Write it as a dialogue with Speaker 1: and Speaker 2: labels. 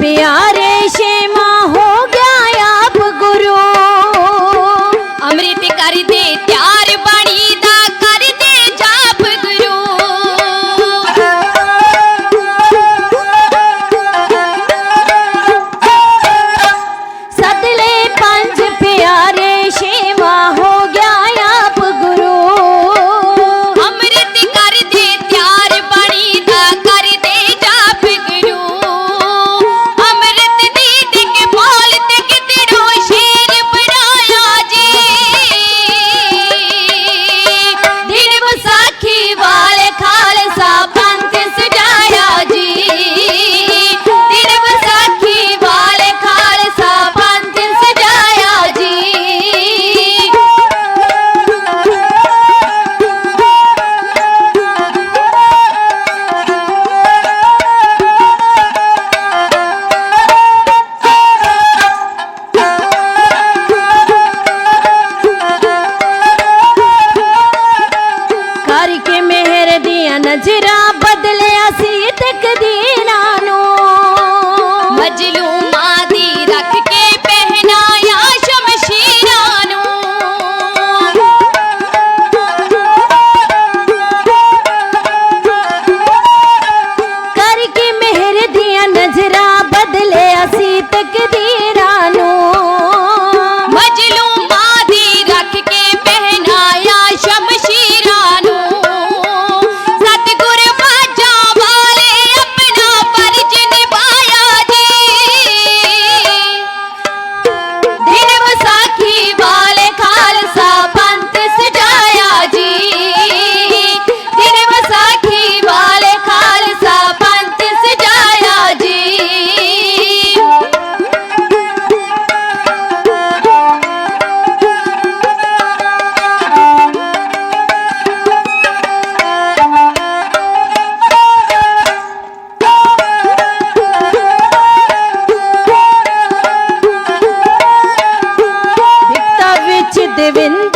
Speaker 1: পেয়া ਮਾਜਰਾ ਬਦਲਿਆ ਸੀ ਤਕਦੀਰਾਂ ਨੂੰ
Speaker 2: ਮਜਲੂਮਾਂ ਦੀ ਰੱਖ ਕੇ ਪਹਿਨਾਇਆ ਸ਼ਮਸ਼ੀਰਾਂ ਨੂੰ
Speaker 1: ਕਰਕੇ ਮਿਹਰ ਦੀਆਂ ਨਜ਼ਰਾਂ ਬਦਲਿਆ ਸੀ ਤਕ வெந்த